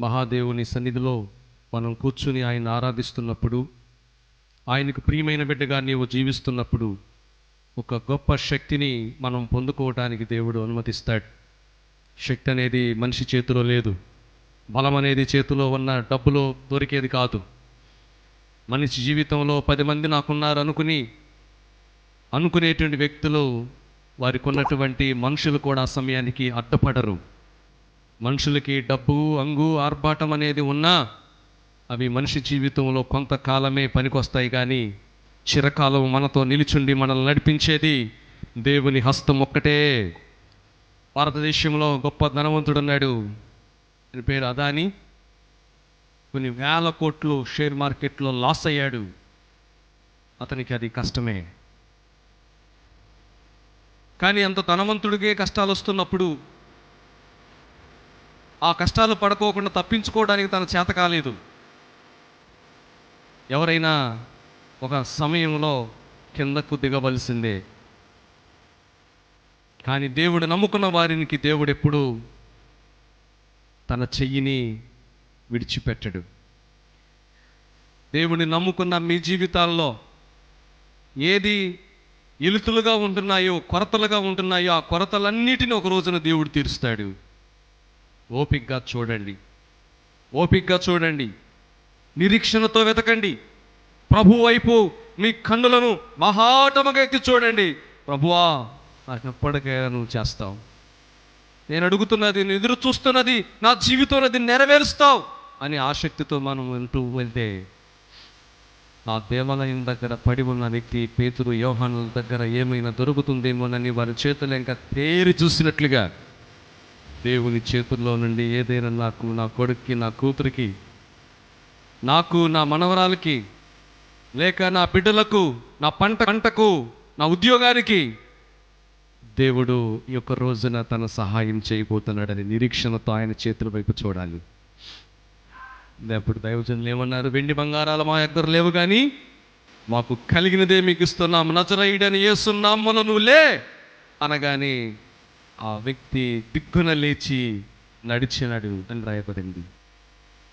మహాదేవుని సన్నిధిలో మనం కూర్చుని ఆయన ఆరాధిస్తున్నప్పుడు ఆయనకు ప్రియమైన బిడ్డగా నీవు జీవిస్తున్నప్పుడు ఒక గొప్ప శక్తిని మనం పొందుకోవటానికి దేవుడు అనుమతిస్తాడు. శక్తి అనేది మనిషి చేతిలో లేదు. బలం అనేది చేతిలో ఉన్న డబ్బులో దొరికేది కాదు. మనిషి జీవితంలో పది మంది నాకున్నారు అనుకుని అనుకునేటువంటి వ్యక్తులు వారికి ఉన్నటువంటి మనుషులు కూడా ఆ సమయానికి అడ్డపడరు. మనుషులకి డబ్బు అంగు ఆర్భాటం అనేది ఉన్నా అవి మనిషి జీవితంలో కొంతకాలమే పనికొస్తాయి కానీ చిరకాలం మనతో నిలుచుండి మనల్ని నడిపించేది దేవుని హస్తం ఒక్కటే. భారతదేశంలో గొప్ప ధనవంతుడు ఉన్నాడు ఆయన పేరు అదాని. కొన్ని వేల కోట్లు షేర్ మార్కెట్లో లాస్ అయ్యాడు. అతనికి అది కష్టమే. కానీ అంత ధనవంతుడికే కష్టాలు వస్తున్నప్పుడు ఆ కష్టాలు పడుకోకుండా తప్పించుకోవడానికి తన చేత కాలేదు. ఎవరైనా ఒక సమయంలో కిందకు దిగవలసిందే. కానీ దేవుడు నమ్ముకున్న వారికి దేవుడు ఎప్పుడు తన చెయ్యిని విడిచిపెట్టడు. దేవుని నమ్ముకున్న మీ జీవితాల్లో ఏది ఎలుతులుగా ఉంటున్నాయో కొరతలుగా ఉంటున్నాయో ఆ కొరతలన్నిటిని ఒక రోజున దేవుడు తీరుస్తాడు. ఓపిక్గా చూడండి. ఓపిక్గా చూడండి. నిరీక్షణతో వెతకండి. ప్రభు వైపు మీ కన్నులను మహాటముగా ఎత్తి చూడండి. ప్రభువా నాకు ఎప్పటికైనా నువ్వు చేస్తావు. నేను అడుగుతున్నది నేను ఎదురు చూస్తున్నది నా జీవితంలో అది నెరవేరుస్తావు అని ఆసక్తితో మనం వింటూ వెళ్తే ఆ దేవాలయం దగ్గర పడి ఉన్న వ్యక్తి పేతురు యోహానుల దగ్గర ఏమైనా దొరుకుతుందేమోనని వారి చేతులు ఇంకా తేరి చూసినట్లుగా దేవుని చేతుల్లో నుండి ఏదైనా నాకు నా కొడుక్కి నా కూతురికి నాకు నా మనవరాలకి లేక నా బిడ్డలకు నా పంట పంటకు నా ఉద్యోగానికి దేవుడు ఈ యొక్క రోజున తన సహాయం చేయబోతున్నాడని నిరీక్షణతో ఆయన చేతుల వైపు చూడాలి. అప్పుడు దైవజనులు ఏమన్నారు? వెండి బంగారాలు మా దగ్గర లేవు కానీ మాకు కలిగినదే మీకు ఇస్తున్నాం. నజరైడని ఏసున్నామను నువ్వు లే అనగానే ఆ వ్యక్తి దిక్కున లేచి నడిచినాడు అని రాయబడింది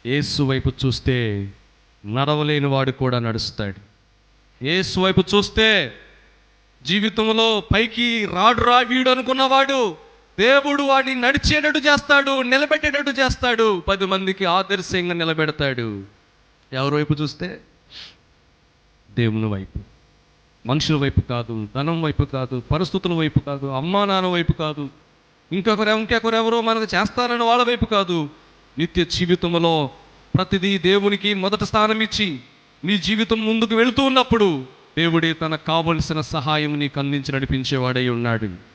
ఏసు వైపు చూస్తే నడవలేని వాడు కూడా నడుస్తాడు. ఏసు వైపు చూస్తే జీవితంలో పైకి రాడు రా వీడు అనుకున్నవాడు దేవుడు వాడిని నడిచేటట్టు చేస్తాడు నిలబెట్టేటట్టు చేస్తాడు పది మందికి ఆదర్శంగా నిలబెడతాడు. ఎవరి వైపు చూస్తే? దేవుని వైపు. మనుషుల వైపు కాదు ధనం వైపు కాదు పరిస్థితుల వైపు కాదు అమ్మా నాన్న వైపు కాదు ఇంకొకరు ఇంకొకరెవరో మనకు చేస్తారని వాళ్ళ వైపు కాదు. నిత్య జీవితంలో ప్రతిదీ దేవునికి మొదట స్థానం ఇచ్చి నీ జీవితం ముందుకు వెళుతూ ఉన్నప్పుడు దేవుడే తనకు కావలసిన సహాయం నీకు అందించి నడిపించేవాడై ఉన్నాడు.